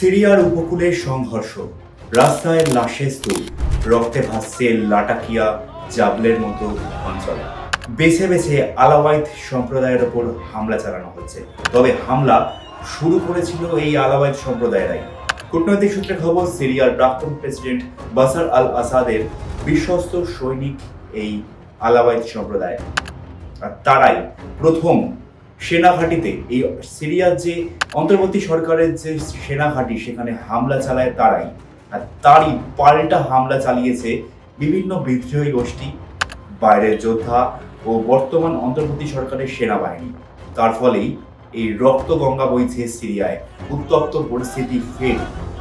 সিরিয়ার উপকূলে সংঘর্ষ। রাস্তায় লাশের স্তূপ, রক্তে ভাসছে লাটাকিয়া জাবলের মতো অঞ্চল। বেছে বেছে আলাওয়াইত সম্প্রদায়ের ওপর হামলা চালানো হচ্ছে। তবে হামলা শুরু করেছিল এই আলাওয়াইত সম্প্রদায়েরাই। কূটনৈতিক সূত্রে খবর, সিরিয়ার প্রাক্তন প্রেসিডেন্ট বাসার আল আসাদের বিশ্বস্ত সৈনিক এই আলাওয়াইত সম্প্রদায়। আর তারাই প্রথম সেনাঘাটিতে, এই সিরিয়ার যে অন্তর্বর্তী সরকারের যে সেনাঘাটি, সেখানে হামলা চালায় তারাই। আর তারই পাল্টা হামলা চালিয়েছে বিভিন্ন বিদ্রোহী গোষ্ঠী, বাইরের যোদ্ধা ও বর্তমান অন্তর্বর্তী সরকারের সেনাবাহিনী। তার ফলেই এই রক্ত গঙ্গা বইছে সিরিয়ায়। উত্তপ্ত পরিস্থিতি ফের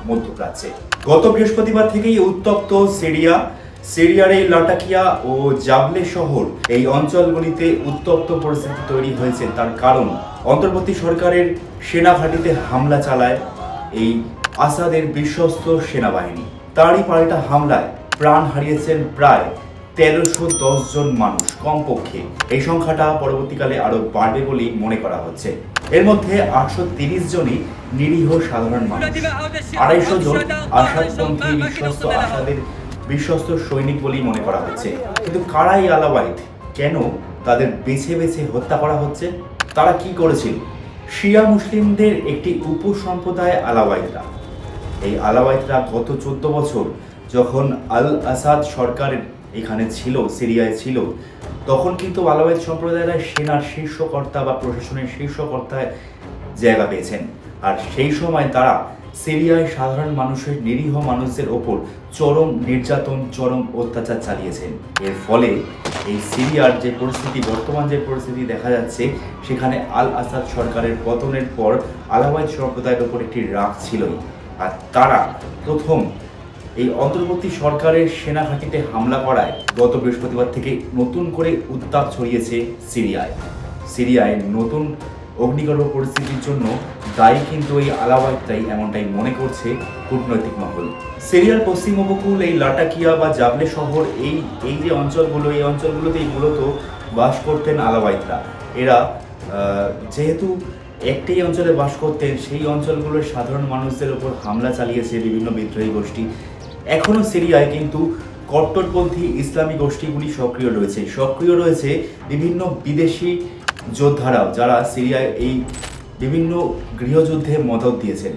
মধ্যপ্রাচ্যে। গত বৃহস্পতিবার থেকেই উত্তপ্ত সিরিয়া সিরিয়ার এই লাটাকিয়া ও জাবলে শহর এই অঞ্চলগুলিতে উত্তপ্ত পরিস্থিতি তৈরি হয়েছে। তার কারণ, অন্তর্বর্তী সরকারের সেনাঘাটিতে হামলা চালায় এই আসাদের বিশ্বস্ত সেনাবাহিনী। তারই পাল্টা হামলায় প্রাণ হারিয়েছেন প্রায় তেরোশো দশ জন মানুষ কমপক্ষে। এই সংখ্যাটা পরবর্তীকালে আরও বাড়বে বলেই মনে করা হচ্ছে। এর মধ্যে আটশো তিরিশ জনই নিরীহ সাধারণ মানুষ। আড়াইশো জন আসাদপন্থী বিশ্বস্ত আসাদের বিশ্বস্ত সৈনিক বলেই মনে করা হচ্ছে। কিন্তু কারাই আলাওয়াইত কেন তাদের বেছে বেছে হত্যা করা হচ্ছে? তারা কি করেছিল? শিয়া মুসলিমদের একটি উপসম্প্রদায় আলাওয়াইতরা এই আলাওয়াইতরা গত চোদ্দ বছর যখন আল আসাদ সরকারের এখানে ছিল, সিরিয়ায় ছিল, তখন কিন্তু আলাওয়াইত সম্প্রদায়রা সেনার শীর্ষকর্তা বা প্রশাসনের শীর্ষকর্তায় জায়গা পেয়েছেন। আর সেই সময় তারা সিরিয়ায় সাধারণ মানুষের নিরীহ মানুষদের ওপর চরম নির্যাতন, চরম অত্যাচার চালিয়েছেন। এর ফলে এই সিরিয়ার যে পরিস্থিতি, বর্তমান যে পরিস্থিতি দেখা যাচ্ছে, সেখানে আল আসাদ সরকারের পতনের পর আলাওয়াইদ সম্প্রদায়ের ওপর একটি রাগ ছিলই। আর তারা প্রথম এই অন্তর্বর্তী সরকারের সেনাঘাটিতে হামলা করায় গত বৃহস্পতিবার থেকে নতুন করে উত্তাপ ছড়িয়েছে সিরিয়ায়। সিরিয়ায় নতুন অগ্নিগর্ভ পরিস্থিতির জন্য দায়ী কিন্তু এই আলাওয়াইতরাই এমনটাই মনে করছে কূটনৈতিক মহল। সিরিয়ার পশ্চিম উপকূল, এই লাটাকিয়া বা জাবলে শহর, এই এই যে অঞ্চলগুলো, এই অঞ্চলগুলোতেই মূলত বাস করতেন আলাওয়াইতরা এরা যেহেতু একটি অঞ্চলে বাস করতেন, সেই অঞ্চলগুলোর সাধারণ মানুষদের ওপর হামলা চালিয়েছে বিভিন্ন বিদ্রোহী গোষ্ঠী। এখনও সিরিয়ায় কিন্তু কট্টরপন্থী ইসলামী গোষ্ঠীগুলি সক্রিয় রয়েছে। সক্রিয় রয়েছে বিভিন্ন বিদেশি যোদ্ধারাও যারা সিরিয়ায় এই বিভিন্ন গৃহযুদ্ধে মদত দিয়েছেন।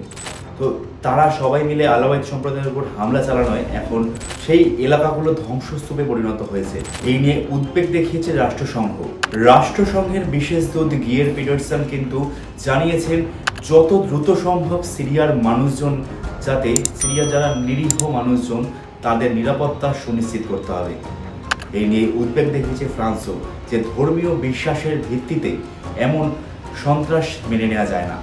তো তারা সবাই মিলে আলাওয়াইদ সম্প্রদায়ের উপর হামলা চালানোয় এখন সেই এলাকাগুলো ধ্বংসস্তূপে পরিণত হয়েছে। এই নিয়ে উদ্বেগ দেখিয়েছে রাষ্ট্রসংঘ। রাষ্ট্রসংঘের বিশেষ দূত গিয়ের পিটারসন কিন্তু জানিয়েছেন, যত দ্রুত সম্ভব সিরিয়ার মানুষজন যাতে, সিরিয়ার যারা নিরীহ মানুষজন, তাদের নিরাপত্তা সুনিশ্চিত করতে হবে। এই নিয়ে উদ্বেগ দেখিয়েছে ফ্রান্সও যে ধর্মীয় বিশ্বাসের ভিত্তিতে এমন সন্ত্রাস মেনে নেওয়া যায় না।